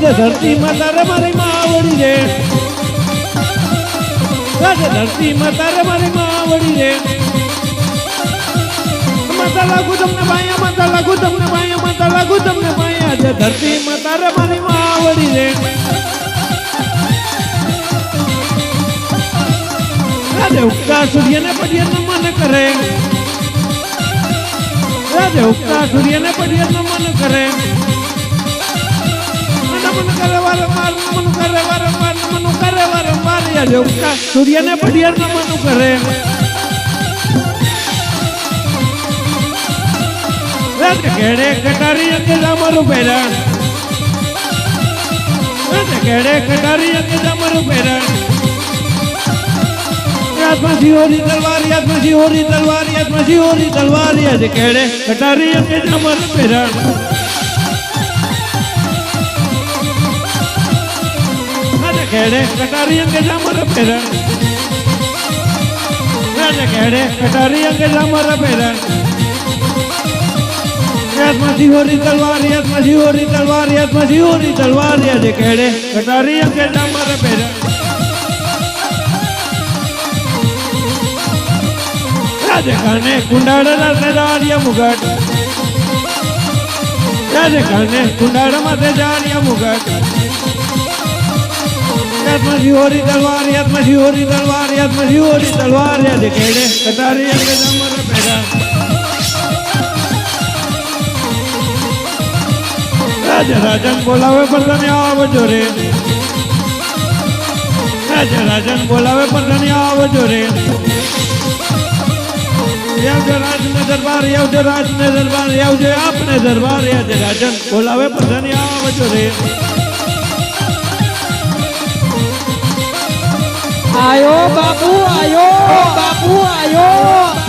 રાજે ધરતી માતા રે મારી માવડી રે રાજે ધરતી માતા રે મારી માવડી રે માતા લાગુ તમને માયા, માતા લાગુ તમને માયા, માતા લાગુ તમને માયા. જે ધરતી માતા રે મારી માવડી રે રાજે ઉગતા સૂર્યને પડીએ નમન કરે. રાજે ઉગતા સૂર્યને પડીએ નમન કરે. નમન કરે વારંવાર નમન કરે વારંવાર નમન કરે વારંવાર ઉગતા સૂર્યને પડીએ નમન ઘેડે કટારી અંગે જામરું પહેરણ ઘેડે કટારી અંગે જામરું પહેરણ હાથમાં સિહોરી તલવારી હાથમાં સિહોરી તલવારી કેડે કટારી અંગે જમર પેરણ કેડે કટારી અંગે જામર પેરણ. રાજ કેડે કટારી અંગે જામર પેરણ. હાથમાં સિહોરી તલવાર હાથમાં સિહોરી તલવાર હાથમાં હોરી તલવારી આજે કેડે કટારી અંગે જમર પેરણ. રાજે કાને કુંડાળા તે જાડિયા મુગટ. રાજે ખાને કુંડાળા માથે જાડિયા મુગટ. હાથમાં શિહોરી તલવાર હાથમાં શિહોરી તલવાર હાથમાં શિહોરી તલવાર યાદ કેડે કટારી યાદ જમર પેડા રાજા રાજન બોલાવે પણ તમે આવજો રે. રાજે રાજન બોલાવે પણ તમે આવજો દરબાર આવજો રાજને દરબાર આવજો આપને દરબાર આવજો રાજન બોલાવે પ્રધાની આવજો રે. આયો બાપુ આયો. બાપુ આયો.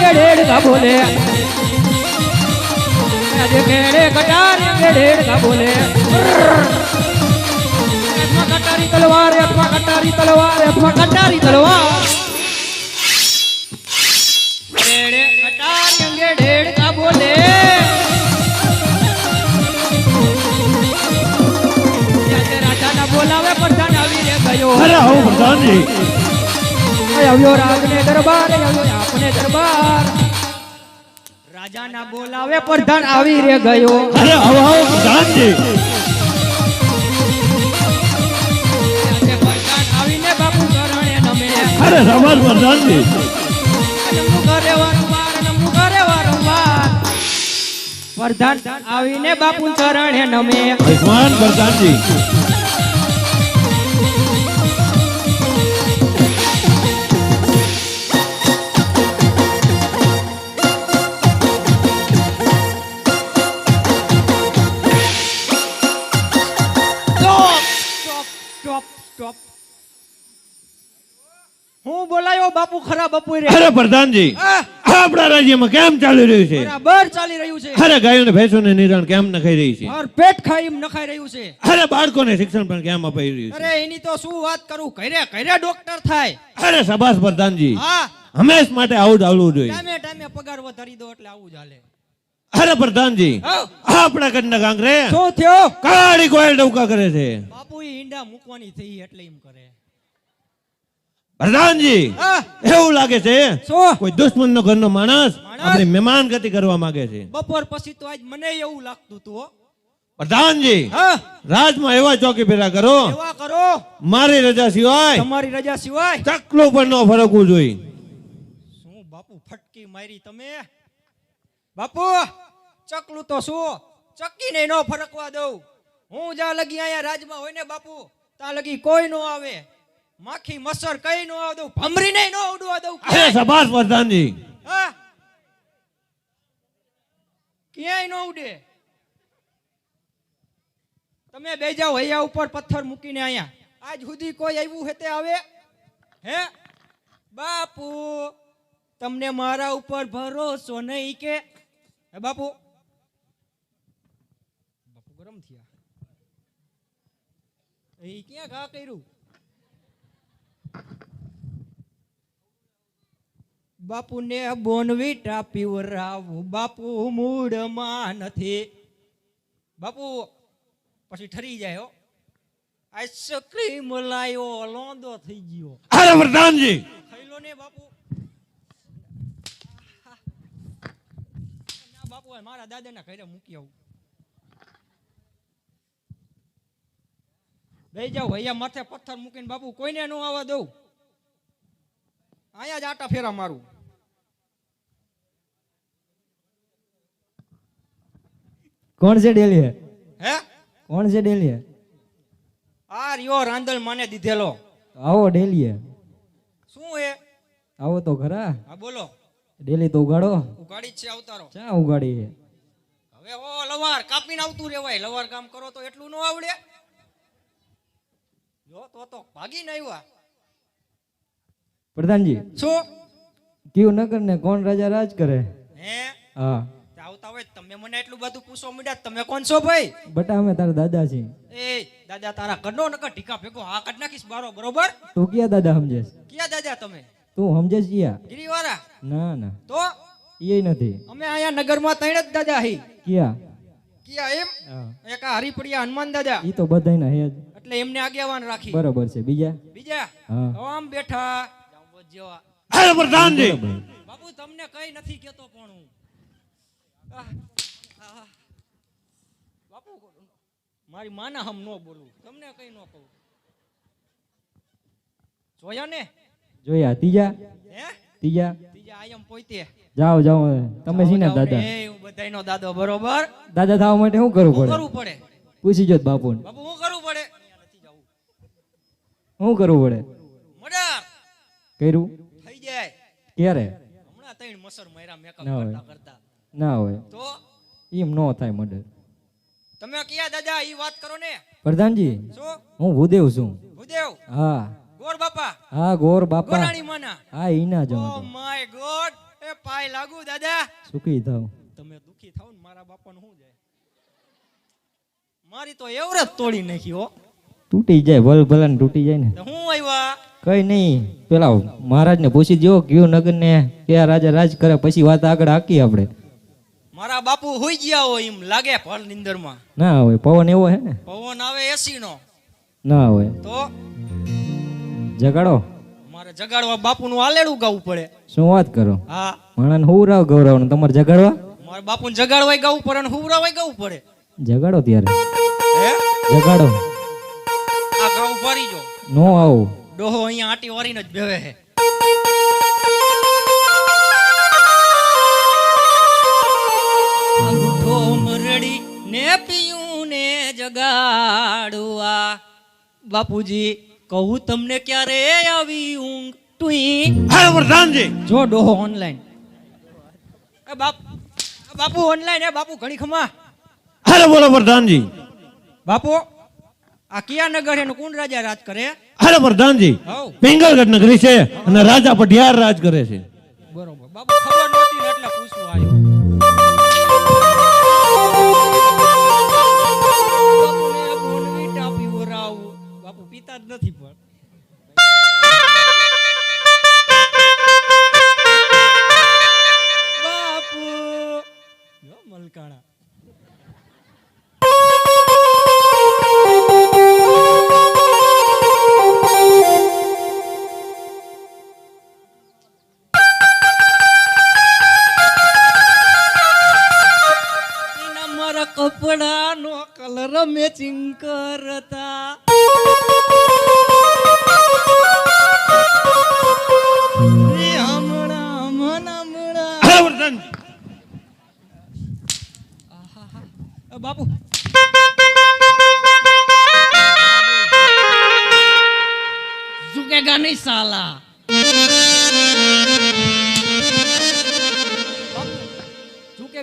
કટાર અંગે ડેડ કા બોલે આજે ગેડે કટાર ગેડેડ ડેડ કા બોલે હાથમાં કટારી તલવાર હાથમાં કટારી તલવાર હાથમાં કટારી તલવાર ગેડે કટાર ગેડેડ ડેડ કા બોલે રાજાના બોલાવે પ્રધાન આવી રે ગયો અરે પ્રધાનજી. આવ્યો રાજને દરબાર આવ્યો આપને દરબાર. રાજાના બોલાવે પ્રધાન આવી રે ગયો. અરે આવો આવો પ્રધાનજી આવીને બાપુ કરણે નમે. અરે સમાજ પ્રધાનજી નમનું કરે વારંવાર નમનું કરે વારંવાર. પ્રધાન આવીને બાપુ ચરણે નમે. ભગવાન પ્રધાનજી બાપુ ખરા બપોરે અરે પ્રધાનજી આપણા રાજ્યમાં કેમ ચાલી રહ્યું છે? બરાબર ચાલી રહ્યું છે. અરે ગાયોને ભેંસોને નિરણ કેમ નખાઈ રહી છે? ઓર પેટ ખાઈ એમ નખાઈ રહ્યું છે. અરે બાળકોને શિક્ષણ પણ કેમ અપાઈ રહ્યું છે? અરે એની તો શું વાત કરું? ઘરે ઘરે ડોક્ટર થાય. અરે સભાસ પ્રધાનજી. હા. હંમેશ માટે આવું જ આવવું જોઈએ. ટાઈમે ટાઈમે પગાર વધારી દો એટલે આવું જ હાલે. અરે પ્રધાનજી આપણા કદના કાંકરે શું થયો? કાળી કોયલ ડૌકા કરે છે. બાપુ ઈંડા મૂકવાની થઈ એટલે એમ કરે. પ્રધાનજી એવું લાગે છે? કોઈ દુશ્મન નો ઘરનો માણસ આપણે મહેમાન ગતિ કરવા માંગે છે. બપોર પછી તો આજ મને એવું લાગતું હતું પ્રધાનજી હા? રાજમાં એવા ચોકી ફેરા કરો. એવા કરો? મારી રજા સિવાય તમારી રજા સિવાય? ચકલું પણ ન ફરકવું જોઈએ. શું બાપુ ફટકી મારી તમે? બાપુ ચકલું તો શું? ચકીને ન ફરકવા દઉં. હું જ્યાં લગી અહીંયા રાજમાં હોય ને બાપુ ત્યાં લગી કોઈ નો આવે. માખી મસર કઈ નો આવ દઉં નહીં ન ઉડવા દઉં અરે સભાસ પ્રધાનજી હા? ક્યાંય ન ઉડે તમે બે જાઓ અહીંયા ઉપર પથ્થર મૂકીને અહીંયા. આજ સુધી કોઈ આવ્યું હે તે આવે? હે? બાપુ તમને મારા ઉપર ભરોસો નહીં કે? હે બાપુ? બાપુ ગરમ થયા. એ ક્યાં ઘા કર્યું? બાપુને બોનવીટા પીવરાવું બાપુ મૂડમાં નથી. બાપુ પછી ઠરી જાય હો. આઈસ્ક્રીમ લાયો લોંદો થઈ ગયો. અરે વરદાનજી ખાઈ લો ને બાપુ. ના બાપુ મારા દાદાના ઘરે મૂકી આવું. લઈ જાઓ અહીંયા માથે પથ્થર મૂકીને બાપુ કોઈને ન આવવા દઉં. અહીંયા જ આટા ફેરા મારું. કોણ છે ડેલી હે? કોણ છે ડેલી આ રિયો રાંદલ માને દીધેલો. આવો ડેલી શું હે આવો તો ખરા. હા બોલો. ડેલી તો ઉગાડો. ઉગાડી છે અવતારો. ચા ઉગાડી છે? હવે ઓ લવાર કાપીને આવતું રેવાય લવાર કામ કરો તો એટલું ન આવડે. જો તો તો ભાગીને આવ્યા. પ્રધાનજી શું? કયું નગર ને કોણ રાજા રાજ કરે? હે? હા. આવતા હોય તમે મને એટલું બધું પૂછવા માંડ્યા તમે કોણ છો ભાઈ? બટા અમે તારા દાદા છીએ. એ દાદા તારા કડો નકર ટીકા ભેગો હા કાઢ નાખીશ બારો બરોબર? તું ક્યાં દાદા સમજે ક્યાં દાદા તમે? તું સમજે ક્યાં ગિરિવારા ના ના. તો? એ નથી. અમે અહીંયા નગરમાં ત્રણ જ દાદા હી. ક્યાં? ક્યાં એમ? એક આ હરિપડિયા હનુમાન દાદા. એ તો બધાયના હે જ. એટલે એમને આગેવાન રાખી. બરોબર છે. બીજા? બીજા? હા. આમ બેઠા. જેવા હે પ્રધાનજી! બાપુ તમને કઈ નથી કેતો પણ હું. બાપુ મારી માના હમ નો બોલું. તમને કઈ નો કહું. જોયા ને? જોયા. ત્રીજા હે? ત્રીજા ત્રીજા આયમ પોઈતે. જાઓ જાઓ. તમે છીએ દાદા? એ હું બધાયનો દાદો બરોબર? દાદા થવા માટે શું કરવું પડે? કરવું પડે? પૂછી જો બાપુ બાપુ શું કરવું પડે? નથી જવું શું કરવું પડે? મર્ડર! કર્યું? થઈ જાય. ક્યારે? હમણાં ત્રણ મસર માર્યા મેકઅપ કરતા કરતા. ના હોય. તો? એમ નો થાય મર્ડર. તમે કયા દાદા ઈ વાત કરો ને? પ્રધાનજી શું? હું ભૂદેવ છું. ભૂદેવ? હા. ગોર બાપા? હા ગોર બાપા. ગોરાણી માના? હા ઈના જો ઓ માય ગોડ એ પાય લાગુ દાદા. સુખી થાવ. તમે દુખી થાવ ને મારા બાપાનું શું જાય? મારી તો એવરેજ તોડી નાખી હો. તૂટી જાય ભલ ભલન તૂટી જાય ને. હું આવ્યા? કઈ નહીં. પેલા મહારાજ ને પૂછી જો ગયો નગર ને કયા રાજા રાજ કરે પછી વાત આગળ હાકી આપણે. મારા બાપુ હોઈ ગયા હોય એમ લાગે ભલ નિંદરમાં. ના હોય પવન એવો હે ને? પવન આવે એસી નો ના હોય. તો? જગાડો. મારે જગાડવા બાપુનું આલેડું ગાવું પડે. શું વાત કરો? હા. માણાને હુવરાવ ગૌરવ તમારે જગાડવા? મારા બાપુને જગાડવાય ગાવું પડે અને હુવરાવાય ગાવું પડે. જગાડો ત્યારે. હે? જગાડો. આ ગાવું ભરી જો નો આવું. ડોહો અહીંયા આટી વારીને જ બેવે છે જગાડવા. બાપુજી કહું તમને ક્યારે આવી ઊંઘ? ટુઈ. હા વરદાનજી જો ડોહો ઓનલાઈન એ બાપ બાપુ ઓનલાઈન એ બાપુ ઘણી ખમા. અરે બોલો વરદાનજી બાપુ આ કિયા નગર એનું કોણ રાજા રાજ કરે? અરે વરદાનજી પિંગલગઢ નગરી છે અને રાજા પઢિયાર રાજ કરે છે. બરોબર. બાપુ ખબર નહોતી એટલે પૂછવા આવ્યો. જ નથી પણ.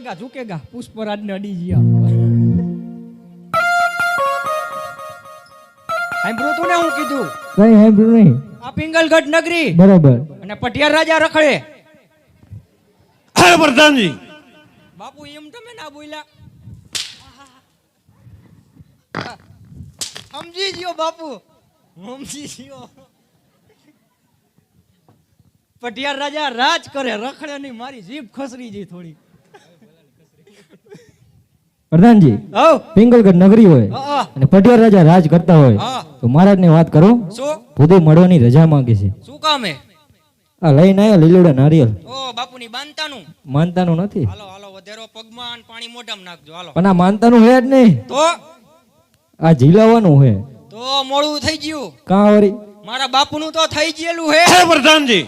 ઝુકેગા ઝુકેગા પુષ્પરાજ ને અડી ગયા. સાંભળ્યું તું ને હું કીધું? કઈ હેમ્બ્રુ નહીં. આ પિંગલગઢ નગરી. બરોબર. અને પટિયાર રાજા રખડે. વરદાનજી બાપુ એમ તમે ના બોલ્યા. સમજી ગયો બાપુ. સમજી ગયો પટિયાર રાજા રાજ કરે રખડે નહીં મારી જીભ ખસરી જઈ થોડી પ્રધાનજી પિંગલગઢ નગરી હોય અને પટિયાર રાજા રાજ કરતા હોય તો મહારાજ મહારાજને વાત કરો. શું? ભૂદે મળવાની રજા માંગે છે. શું કામે આ લઈને આવ્યા લીલોડા નારિયેલ. ઓ બાપુની બાંધતાનું માનતાનું નથી. હાલો હાલો વધેરો પગમાં પાણી મોઢામાં નાખજો હાલો. પણ આ માનતાનું હે જ નહીં. તો? આ જીલાવાનું હે. તો મોડું થઈ ગયું. કાં વળી? મારા બાપુનું તો થઈ ગયેલું હે. અરે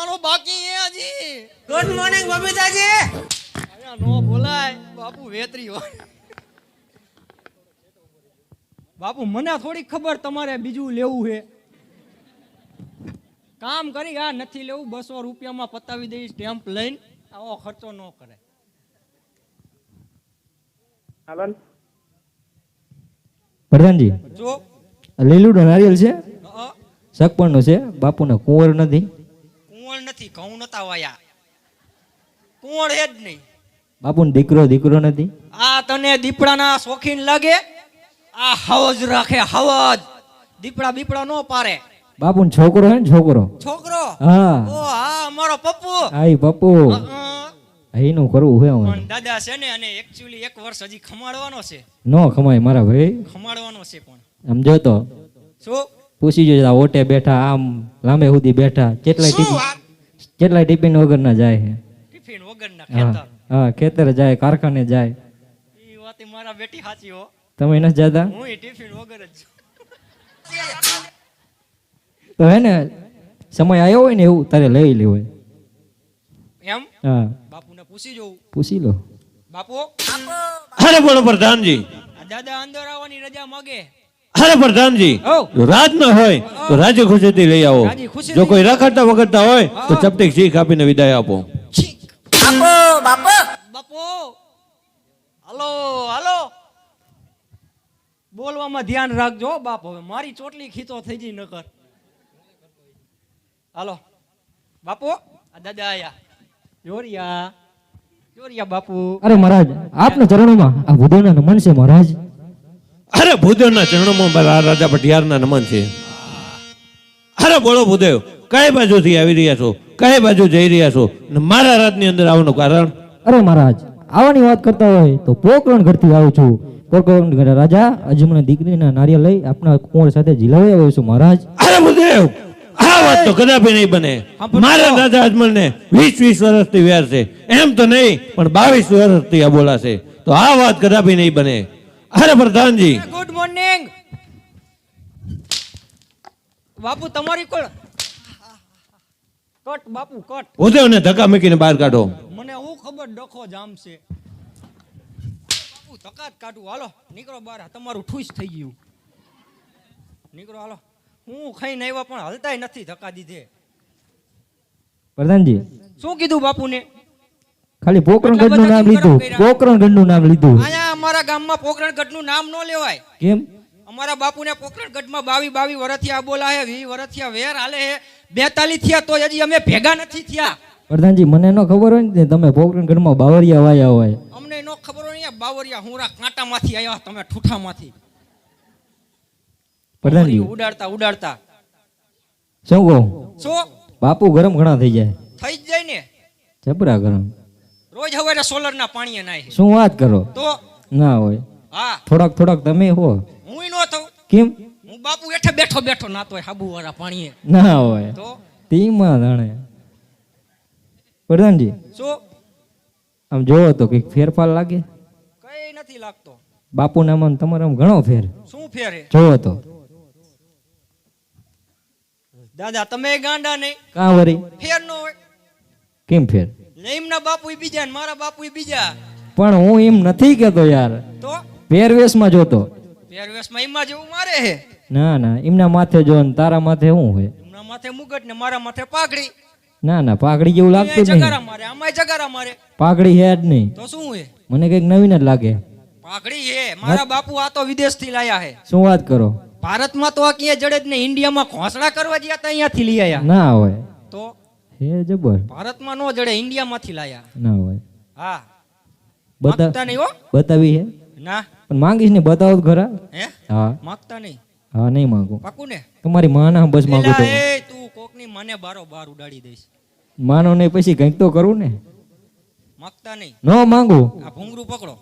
મારું બાકી હે હજી. Good morning Babitaji. આયા નો બોલાય બાપુ વેતરી હોય. બાપુ મને થોડી ખબર તમારે બીજું લેવું છે. કામ કરી આ નથી લેવું બસો રૂપિયામાં પતાવી દઈશ સ્ટેમ્પ લઈને આવો ખર્ચો ન કરે. પ્રધાનજી જો. લીલું નારિયેલ છે? અ, સગપણનું છે? બાપુને કુંવર નથી? કુંવળ નથી ઘઉં નતા વાયા. કુંવળ હે જ નહીં. બાપુ દીકરો દીકરો નથી? આ તને દીપડાના શોખીન લાગે? આ હવજ રાખે હવજ. દીપડા બીપડા નો પારે. બાપુ છોકરો હે ને છોકરો? છોકરો? હા. ઓ હા અમારો પપ્પુ. આઈ પપ્પુ. એનું કરવું હે પણ દાદા છે ને અને એક્ચ્યુઅલી એક વર્ષ હજી ખમાડવાનો છે. નો ખમાય મારા ભાઈ. ખમાડવાનો છે પણ. આમ જોતો શું? પૂછી જોજો ઓટે બેઠા આમ લાંબે સુધી બેઠા કેટલા શું કેટલાય ટિફિન વગર ના જાય છે? ટિફિન વગરના ખેતર. હા ખેતર જાય કારખાને જાય. વાત મારા બેટી સાચી હો. તમે એના જાતા? હું ટિફિન વગર જ તો હે ને સમય આવ્યો હોય ને એવું તારે લઈ લેવો એમ? હા. બાપુને પૂછી જોઉં. પૂછી લો. બાપુ? અરે બોલો પ્રધાનજી. આ દાદા અંદર આવવાની રજા માગે. અરે પ્રધાનજી રાજ ન હોય તો રાજી ખુશીથી લઈ આવો. જો કોઈ રખડતા વગડતા હોય તો ચપટી શીખ આપીને વિદાય આપો. બાપુ હાલો હાલો. બોલવામાં ધ્યાન રાખજો હો બાપ. હવે મારી ચોટલી ખીચો થઈ જઈ નકર. હાલો. બાપુ દાદા આયા. જોરિયા. જોરિયા બાપુ. અરે મહારાજ આપના ચરણોમાં આ ભૂદેવના નમન છે મહારાજ. અરે ભૂદેવના ચરણોમાં મારા રાજા ભટિયારના નમન છે. અરે બોલો ભૂદેવ કઈ બાજુથી આવી રહ્યા છો? કઈ બાજુ જઈ રહ્યા છો? ને મારા રાજની અંદર આવવાનું કારણ? અરે મહારાજ આવવાની વાત કરતા હોય તો પોકરણ ઘરથી આવું છું. પોકરણ ઘર રાજા અજમણા દીકરીના નારિયેળ લઈ આપના કુંવર સાથે ઝીલાવી આવ્યો છું મહારાજ. અરે ભૂદેવ આ વાત તો કદાપી નહીં બને. મારા રાજા અજમલને વીસ વીસ વર્ષથી વ્યાર છે. એમ તો નહીં પણ બાવીસ વર્ષથી આ બોલાશે. તો આ વાત કદાપી નહીં બને. અરે પ્રધાનજી. ગુડ મોર્નિંગ બાપુ તમારી કોણ? કટ બાપુ કટ. ભૂદેવને ધક્કા મૂકીને બહાર કાઢો. મને હું ખબર ડખો જામ છે. બાપુ ધક્કા જ કાઢું. હાલો નીકળો બહાર. તમારું ઠૂસ થઈ ગયું. નીકળો હાલો. હું ખાઈને આવ્યા પણ હલતાય નથી ધક્કા દીધે. પ્રધાનજી. શું કીધું બાપુને? ખાલી પોકરણ ગઢનું નામ લીધું પોકરણ ગઢનું નામ લીધું. અહીંયા અમારા ગામમાં પોકરણગઢનું નામ ન લેવાય. કેમ? અમારા બાપુને પોકરણગઢમાં બાવી બાવી વરથિયા આ બોલા હે વી વરથિયા વેર હાલે હે. બેતાલીસ થયા તો હજી અમે ભેગા નથી થયા. પ્રધાનજી મને ન ખબર હોય ને તમે પોકરણ ગઢમાં બાવરિયા વાયા હોય. અમને નો ખબર હોય ને બાવરિયા હુંરા કાંટામાંથી આવ્યા તમે ઠૂઠામાંથી. પ્રધાનજી. ઉડાડતા ઉડાડતા. શું કહું? શું? બાપુ ગરમ ઘણા થઈ જાય. થઈ જ જાય ને. જબરા ગરમ. રોજ હવે સોલરના પાણીએ નાય શું વાત કરો? તો ના હોય. હા. થોડાક થોડાક તમે હો. હું નો થઉં. કેમ? હું બાપુ એઠે બેઠો બેઠો નાતો હોય હાબુ વાળા પાણીએ. ના હોય. તો? તેમાં જાણે પ્રધાનજી શું? આમ જોવો તો કંઈક ફેરફાર લાગે? કઈ નથી લાગતો. બાપુના મન તમારે આમ ઘણો ફેર. શું ફેર જોવો તો. દાદા તમે ગાંડા નહીં. કાં વરી? ફેર નો હોય. કેમ ફેર? એમના બાપુ બીજા ને મારા બાપુ બીજા. પણ હું એમ નથી કેતો યાર. તો? પહેરવેશમાં જોતો. પહેરવેશમાં એમાં જેવું મારે હે. ના ના એમના માથે જો ને તારા માથે શું હોય. એમના માથે મુગટ ને મારા માથે પાઘડી. ના ના પાઘડી જેવું લાગતું નહીં. જગારા મારે આમાં જગારા મારે. પાઘડી હે જ નહીં. તો શું હે? મને કંઈક નવીન જ લાગે. પાઘડી હે. મારા બાપુ આ તો વિદેશથી લાયા હે. શું વાત કરો? ભારતમાં તો આ ક્યાંય જડે જ નહીં. ઇન્ડિયામાં ઘોસડા કરવા જ્યાં ત્યાં અહીંયાથી લઈ આયા. ના હોય. તો? હે જબર. ભારતમાં નો જડે ઇન્ડિયામાંથી લાયા. ના હોય. હા. બતા નહીં હો. બતાવી હે. ના. પણ માંગીશ ને બતાવો ખરા. હે? હા. માંગતા નહીં. હા નહીં માંગુ. પાકું ને. તમારી માના બસ માંગુ તો. એ તું કોકની મને બારો બાર ઉડાડી દઈશ. માનો ને પછી કંઈક તો કરું ને. માગતા નહીં. ન માંગુ. આ ભૂંગરું પકડો.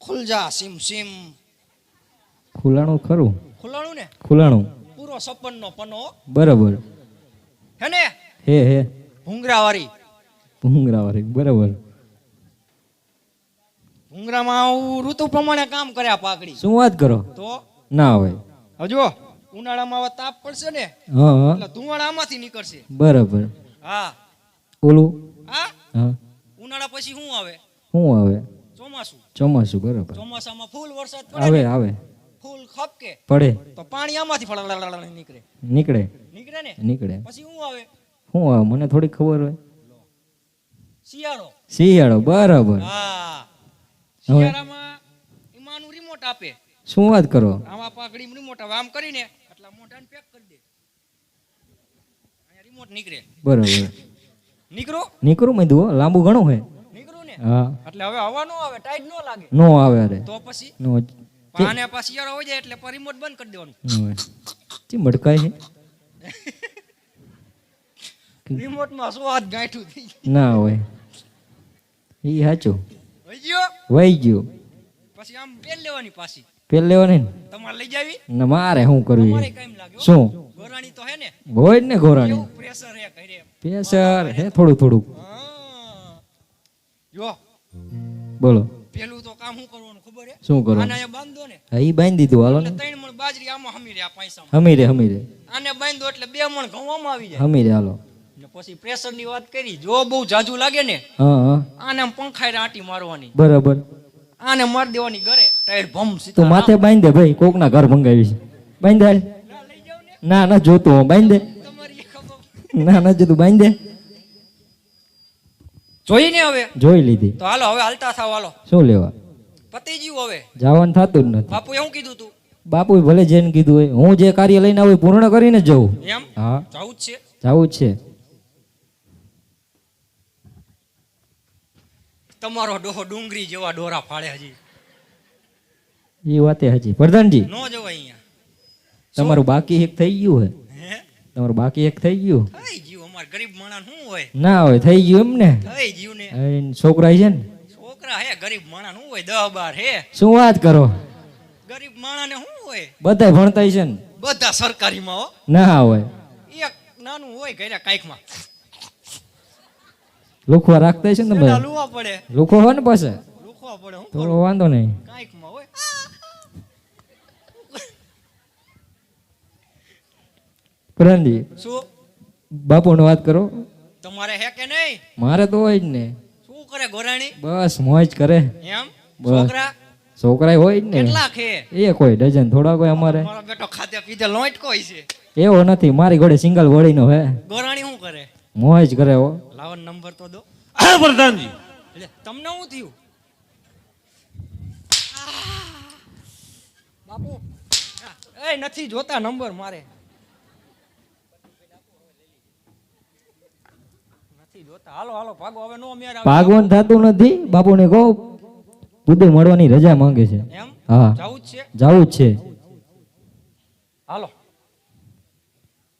ખુલજા સીમ સીમ. ખુલાણું ખરું. ખુલાણું ને? ખુલાણું. પૂરો સપન નો પનો. બરાબર. હે ને? હે હે. ભૂંગરા વાળી બરાબર. ભૂંગરામાં આવું ઋતુ પ્રમાણે કામ કર્યા પાકડી શું વાત કરો? તો? ના હોય. હજો ઉનાળામાં હવે તાપ પડશે ને હા એટલે આમાંથી નીકળશે. બરાબર. હા. ઓલું? હા? હા. ઉનાળા પછી શું આવે? શું આવે? ચોમાસું. ચોમાસું બરાબર. ચોમાસામાં ફૂલ વરસાદ પડે આવે આવે. ફૂલ ખપકે પડે. તો પાણી આમાંથી ફળાફળ નીકળે. નીકળે. નીકળે ને? નીકળે. પછી શું આવે? શું આવે? મને થોડી ખબર હોય. શિયાળો. શિયાળો બરાબર. હા. શિયાળામાં ઈમાનું રિમોટ આપે. શું વાત કરો? આમાં પાઘડી રિમોટ આવે આમ કરીને એટલા મોઢાને પેક કરી દે. અહીંયા રિમોટ નીકળે. બરાબર. નીકળો? નીકળું મેં દુઓ લાંબુ ઘણું હે. નીકળું ને? હા. એટલે હવે હવા નો આવે ટાઈટ નો લાગે. નો આવે અરે. તો પછી? નો આને પાછી શિયાળો હોય જાય એટલે રિમોટ બંધ કરી દેવાનું. તે મડકાય છે? રિમોટમાં શું હાથ ગાંઠું થઈ ના હોય. એ સાચું. હોય ગયો? વહી ગયો. પછી આમ પેલ લેવાની પાછી. પેલ લેવાની ને? તમારે લઈ જાવી? ને મારે શું કરવું? મારે કેમ લાગે શું? ગોરાણી તો હે ને? હોય જ ને ગોરાણી પ્રેશર હે પ્રેશર હે થોડું થોડું. હા. જો. બોલો. કામ શું કરવાનું ખબર હે? શું કરો આને બાંધો ને. હા ઈ બાંધી દીધું હાલો ત્રણ મણ બાજરી આમાં હમી રે આ પૈસામાં હમી રે હમી રે આને બાંધો એટલે બે મણ ઘઉં આવી જાય. હમી રે હાલો. ને પછી પ્રેશરની વાત કરી જો બહુ જાજુ લાગે ને હા હા. આને પંખાય આંટી મારવાની. બરાબર. આને માર દેવાની ઘરે. ભમ તું માથે બાંધે દે ભાઈ કોકના ઘર મંગાવી છે. બાંધે દે ના ના ના જોતું બાંધે. તમારી દે ના ના જોતું બાંધે. દે જોઈ ને હવે? જોઈ લીધી. તો હાલો હવે હાલતા થાવ હાલો. શું લેવા? પતી ગયું હવે. જવાનું થતું જ નથી. બાપુ એવું કીધું તું? બાપુ ભલે જેને કીધું હોય હું જે કાર્ય લઈને આવું પૂર્ણ કરીને જવું. એમ? હા. જવું જ છે. જવું જ છે. તમારો ડોહો ડુંગરી જેવા ડોરા ફાળે હજી. એ વાતે હજી. પ્રધાનજી નો જવાય અહીંયા. તમારું બાકી એક થઈ ગયું હે. તમારું બાકી એક થઈ ગયું. થઈ જીવ અમાર ગરીબ માણસ શું હોય? ના હોય થઈ ગયું એમ ને થઈ જીવ ને. છોકરા છે ને છોકરા હે ગરીબ માણા શું હોય દહ બાર હે. શું વાત કરો? ગરીબ માણા ને શું હોય? બધા ભણતા છે ને? બધા સરકારીમાં હો. ના હોય. એક નાનું હોય ઘરે કાંઈકમાં. લુખવા રાખતા છે ને બધા લુવા પડે. લુખવા હોય ને પાસે લુખવા પડે હું થોડો વાંધો નહીં. કાંઈકમાં હોય. પ્રધાનજી શું? બાપુ વાત કરો. તમારે હે કે નહીં? મારે તો હોય જ ને. શું કરે ગોરાણી બસ મોજ કરે. એમ? છોકરા? છોકરા હોય ને. કેટલા ખે એ કોઈ ડઝન થોડા કોઈ અમારે. મારો બેટો ખાતે પીધે લોટ કોઈ છે. એવો નથી મારી ઘોડે સિંગલ વળીનો હે. ગોરાણી શું કરે? મોજ કરે હો. લાવો નંબર તો દો. હા પ્રધાનજી. એટલે તમને શું થયું? બાપુ. એ નથી જોતા નંબર મારે નથી જોતા હાલો હાલો ભાગો. હવે નો મેર આવે. થતું નથી. બાપુને કહો બુદ્ધિ મળવાની રજા માંગે છે. એમ? હા. જવું જ છે? જવું જ છે. હાલો.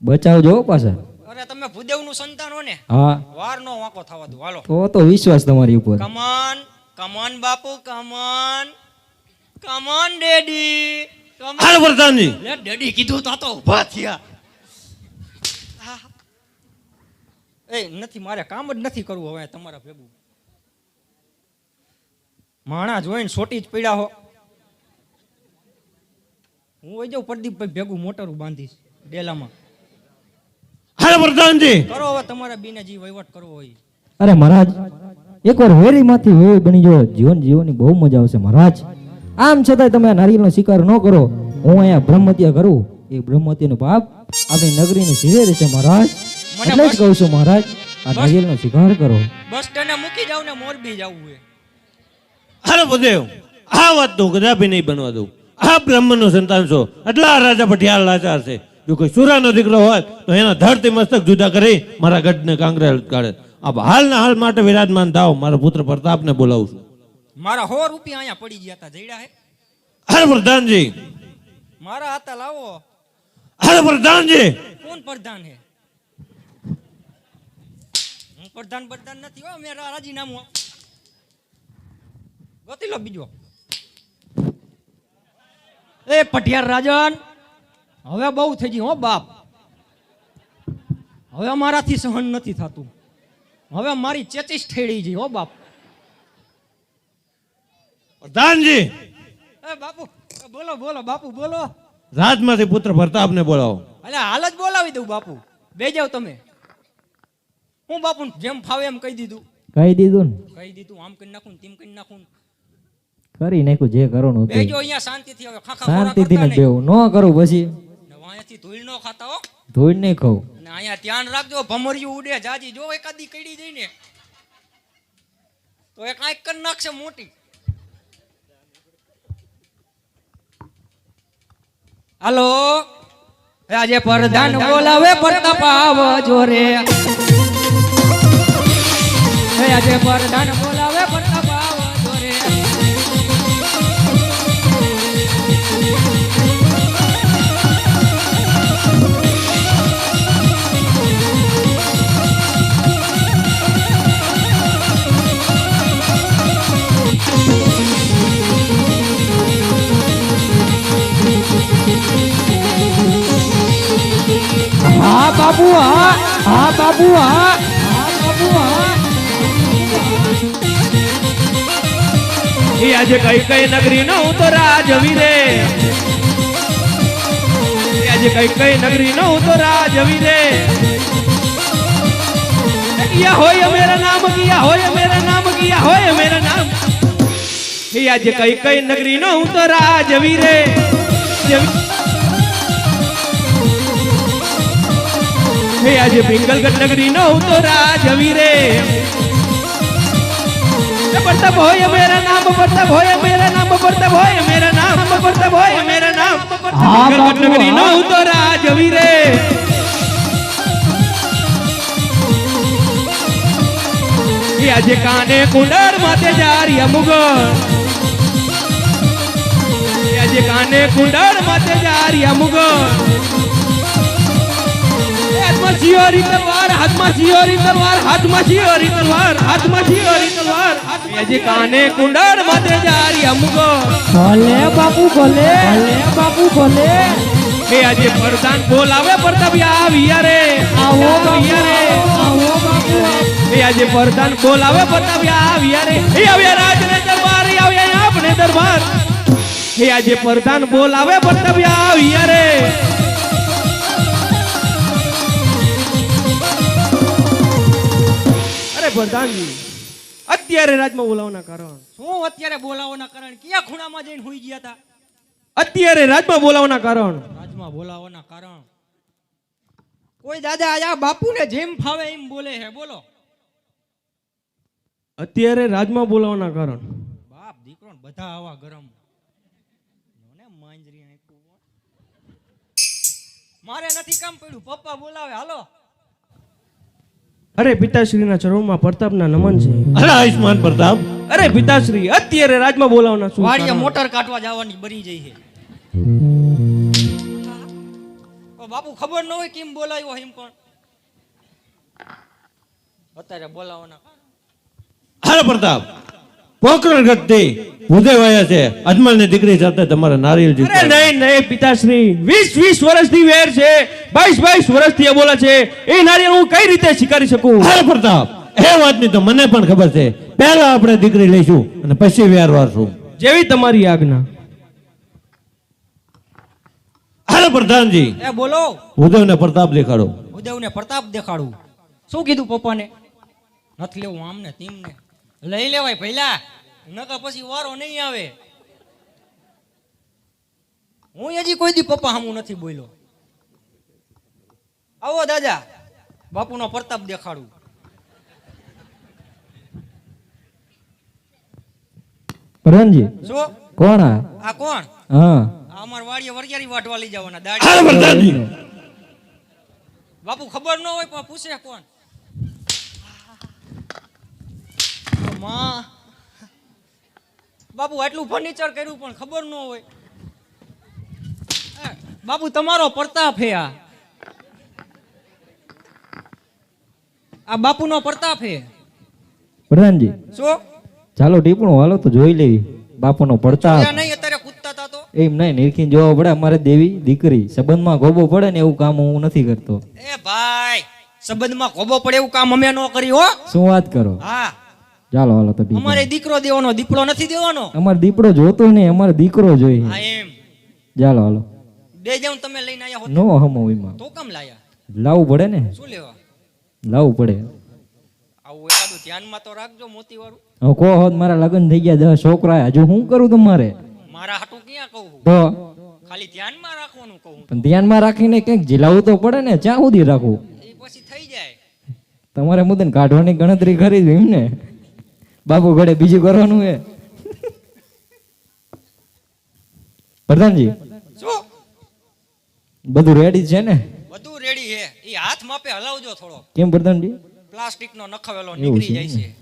બચાવજો પાછા. અરે તમે ભૂદેવનું સંતાન હો ને? હા. વાર નો વાંકો થવા દો. હાલો. તો તો વિશ્વાસ તમારી ઉપર. કમાન કમાન બાપુ કમાન કમાન ડેડી કમન હાલ પ્રધાનજી. લે ડેડી કીધું તો તો થયા. એ નથી મારે કામ જ નથી કરવું હવે તમારા ભેગું. માણા જોઈને સોટી જ પીડા હો. હું વઈ જાઉં પ્રદીપભાઈ ભેગું મોટરું બાંધીશ ડેલામાં. હાલ પ્રધાનજી. કરો હવે તમારા બીને જે વહીવટ કરવો હોય અરે મહારાજ એકવાર વેરીમાંથી વેરી બની જો જીવન જીવવાની બહુ મજા આવશે મહારાજ. આમ છતાંય તમે નારિયેળનો શિકાર ન કરો. હું અહીંયા બ્રહ્મત્યા કરું. એ બ્રહ્મત્યાનું પાપ આપણી નગરીને સીધે રહેશે મહારાજ. એટલે જ કહું છું મહારાજ આ નારિયેળનો શિકાર કરો. બસ તને મૂકી જાવ ને મોરબી જવું છે અરે બુદેવ આ વાત તો કદાપી નહીં બનવા દઉં. આ બ્રહ્મનું સંતાન છો. એટલા રાજા પટિયાલ લાચાર છે. જો કોઈ સુરાનો દીકરો હોય તો એના ધરતી મસ્તક જુદા કરી મારા ગઢને કાંકરે કાઢે આપ હાલના હાલ માટે વિરાજમાન થાવ. મારા પુત્ર પ્રતાપને બોલાવું છું. મારા સો રૂપિયા અહીંયા પડી ગયા હતા. જઈડા હે? અરે પ્રધાનજી. મારા હાથા લાવો. અરે પ્રધાનજી. કોણ પ્રધાન હું? પ્રધાન પ્રધાન નથી હો મેં રા- રાજીનામું ગોતી લો બીજો. એ પટિયાર રાજન હવે બહુ થઈ ગયું હો બાપ. હવે મારાથી સહન નથી થતું. હવે મારી ચેચીસ ઠેડી ગઈ હો બાપ. પ્રધાનજી! એ બાપુ બોલો બોલો બાપુ બોલો. રાજમાંથી પુત્ર પ્રતાપને બોલાવો. એટલે હાલ જ બોલાવી દઉં બાપુ. બે જાવ તમે. હું બાપુ જેમ ફાવે એમ કહી દીધું. કહી દીધું ને? કહી દીધું આમ કરી નાખું તેમ કરી નાખું કરી નાખ્યું જે કરવાનું હતું બેજો અહીંયા શાંતિથી હવે ખાખા શાંતિથી ને બેવું. ન કરું પછી. ને વાંયાથી ધૂળ ન ખાતા હો. ધોઈ નહીં ખાવ અને અહીંયા ધ્યાન રાખજો ભમરિયું ઉડે જાજી જો એકાદી કઈડી જઈને. તો એ કાંઈક કરી નાખશે મોટી. હાલો? આજે પ્રધાન બોલાવે પ્રતાપ આવજો રે એ આજે પ્રધાન બોલાવે રે હા બાબુ હા હા બાબુ હા. એ આજે કઈ કઈ નગરી નો હું તો રાજવી રે આજે કઈ કઈ નગરી નો હું તો રાજવી રે કિયા હોય મેરા નામ કિયા હોય મેરા નામ કિયા હોય મેરા નામ. એ આજે કઈ કઈ નગરી નો હું તો રાજવી રે એ આજે પિંગલગઢ નગરી નો હું તો રાજવી રે प्रताप होय मेरा नाम प्रताप होय मेरा नाम प्रताप होय मेरा नाम प्रताप होय मेरा नाम हाँ, बाबू, नगरी हाँ। नौ तो राजवी रे એ આજે કાને કુંડળ માથે જારી મુગલ એ આજે કાને કુંડળ માથે જારી મુગલ હાથમાં શિયોરી તલવાર હાથમાં શિયોરી તલવાર હાથમાં શિયોરી તલવાર હાથમાં શિયોરી તલવાર. આજે કાને કુંડળ માથે જારી અમુગો. ભલે બાપુ ભલે. ભલે બાપુ ભલે. એ આજે પરદાન બોલાવે પ્રતાપ આવ્યા રે આવો આવ્યા રે આવો બાપુ. એ આજે પરદાન બોલાવે પ્રતાપ આવ્યા રે એ આવ્યા રાજને દરબાર આવ્યા આપણે દરબાર. એ આજે પરદાન બોલાવે પ્રતાપ આવ્યા રે અરે અત્યારે રાજમાં બોલાવવાના કારણ. શું અત્યારે બોલાવવાના કારણ? કયા ખૂણામાં જઈને હોઈ ગયા હતા અત્યારે રાજમાં બોલાવવાના કારણ. રાજમાં બોલાવવાના કારણ. કોઈ દાદા આયા બાપુને જેમ ફાવે એમ બોલે હે બોલો. અત્યારે રાજમાં બોલાવવાના કારણ. બાપ દીકરો બધા આવા ગરમ. મને માંજરી. મારે નથી કામ પડ્યું. પપ્પા બોલાવે હાલો. અરે પિતાશ્રીના ચરણોમાં પ્રતાપના નમન છે. અરે આયુષ્માન પ્રતાપ. અરે પિતાશ્રી અત્યારે રાજમાં બોલાવવાના છું. વાડીએ મોટર કાઢવા જવાની બની જઈ છે. બાપુ ખબર ન હોય કેમ બોલાયો એમ પણ અત્યારે બોલાવવાના. અરે પ્રતાપ. પોકરણ ગતિ ભૂદેવ છે. અજમલની દીકરી સાથે તમારે નારિયેળ અરે નહીં નહીં પિતાશ્રી. વીસ વીસ વર્ષથી વેર છે. બાવીસ બાવીસ વર્ષથી એ બોલા છે એ નારિયેલ હું કઈ રીતે સ્વીકારી શકું? હાર પ્રતાપ એ વાતની તો મને પણ ખબર છે. પહેલા આપણે દીકરી લઈશું અને પછી વેર વારશું જેવી તમારી આજ્ઞા. હાલ પ્રધાનજી. એ બોલો. ઉદયને પ્રતાપ દેખાડો. ઉદયને પ્રતાપ દેખાડું. શું કીધું પપ્પાને? નથી લેવું આમને તેમને. લઈ લેવાય પહેલા. નકર પછી વારો નહીં આવે. હું હજી કોઈ દી પપ્પા હમું નથી બોલ્યો. આવો દાદા બાપુનો પ્રતાપ દેખાડું. પ્રધાનજી શું? કોણ આ? કોણ? હા. અમાર વાડીએ વરિયાળી વાટવા લઈ જવાના દાડી. બાપુ ખબર ન હોય પણ પૂછે કોણ? માં. બાપુ આટલું ફર્નિચર કર્યું પણ ખબર ન હોય. બાપુ તમારો પ્રતાપ હે આ. આ બાપુનો પ્રતાપ હે. પ્રધાનજી શું? ચાલો ટીપણું હાલો તો જોઈ લેવી બાપુનો પડતા નહીં અત્યારે કૂદતા તા તો. એમ નહીં નિરખીને જોવા પડે અમારે દેવી દીકરી સંબંધમાં ગોબો પડે ને એવું કામ હું નથી કરતો. એ ભાઈ સંબંધમાં ગોબો પડે એવું કામ અમે ન કર્યું હો. શું વાત કરો? હા. ચાલો હાલો તો અમારે દીકરો દેવાનો દીપડો નથી દેવાનો? અમારે દીપડો જોતો નહીં અમારે દીકરો જોઈએ. હા એમ. ચાલો હાલો. બે જણ તમે લઈને આયા હો નો હમો એમાં તો કેમ લાયા? લાવવું પડે ને? શું લેવા? લાવવું પડે. આવું એકાદું ધ્યાનમાં તો રાખજો મોતી વાળું હવે હોત મારા લગ્ન થઈ ગયા દસ છોકરા હજુ શું કરું તમારે? મારા હાટું ક્યાં કહું તો? ખાલી ધ્યાનમાં રાખવાનું કહું પણ ધ્યાનમાં રાખીને ક્યાંક જીલાવું તો પડે ને? ચા સુધી રાખવું? એ પછી થઈ જાય. તમારે મુદન કાઢવાની ગણતરી કરી એમ ને? બાપુ ઘડે બીજું કરવાનું હે. પ્રધાનજી શું? બધું રેડી છે ને? બધું રેડી છે. એ હાથ માપે હલાવજો થોડો. કેમ પ્રધાનજી? પ્લાસ્ટિક નો નખવેલો નીકળી જાય છે.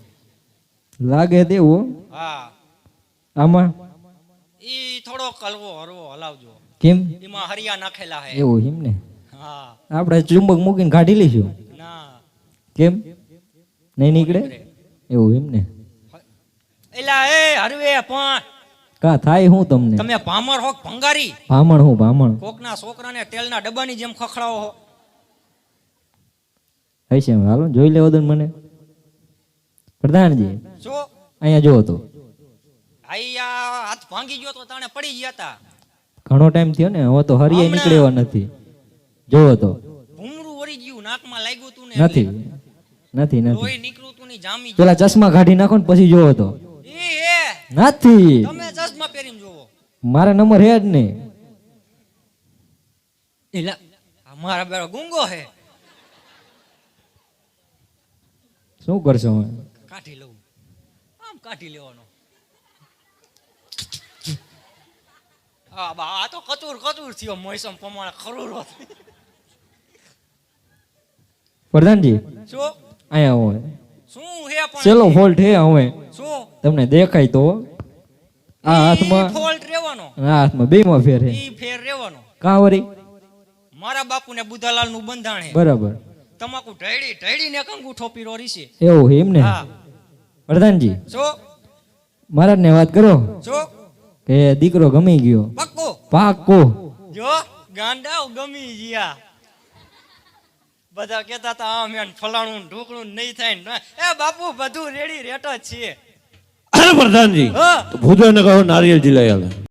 લાગે તેવો હા. આમાં? ઈ થોડો કલવો હરવો હલાવજો. કેમ? એમાં હરિયા નાખેલા હે. એવું એમ ને? હા. આપણે ચુંબક મૂકીને કાઢી લઈશું. ના. કેમ? નહીં નીકળે? એવું એમ ને? એલા એ હરવે પણ કા થાય હું તમને? તમે ભામર હોક ભંગારી? ભામણ હું ભામણ. કોકના છોકરાને તેલના ડબ્બાની જેમ ખખડાવો હો. હશે હાલો જોઈ લેવો દન મને. પ્રધાનજી જો. અહીંયા જો તો. આયા હાથ ભાંગી ગયો તો તાણે પડી ગયા તા. ઘણો ટાઈમ થયો ને હવે તો હરિયા નીકળ્યો નથી. જોવો તો. ભૂમરું વળી ગયું નાકમાં લાગ્યું તું ને નથી. નથી નથી. લોહી નીકળ્યું તું ની જામી પેલા ચશ્મા કાઢી નાખો ને પછી જોવો તો. નથી. તમે ચશ્મા પહેરીને જોવો મારા નંબર હે જ નહીં. એલા મારા બેરો ગુંગો હે. શું કરશો હવે કાઢી લઉં. આમ કાઢી લેવાનો. હા બા આ તો કચુર કચુર થયો મોસમ પ્રમાણે ખરૂરો પ્રધાનજી શું? અહીંયા હોય શું હે પણ ચલો ફોલ્ટ હે હવે. શું? તમને દેખાય તો. આ હાથમાં ફોલ્ટ રહેવાનો. આ હાથમાં બેમાં ફેર હે. ઈ ફેર રહેવાનો. કા વરી? મારા બાપુને બુધાલાલનું બંધાણ હે. બરાબર. તમાકુ ઢળી ઢળીને કંગૂઠો પીરો રીશે. એવું હે એમને? હા. પ્રધાનજી. શું? મહારાજને વાત કરો. શું? કે દીકરો ગમી ગયો. પાક્કો. પાકો જો ગાંડા ગમી ગયા. બધા કહેતા હતા આમ એમ ફલાણું ને ઢોકળું નહીં થાય ને. એ બાપુ બધું રેડી રેટ જ છે હાલ પ્રધાનજી હા. તો ભૂદેવને કહો નારિયેળ જીલાઈ આવે.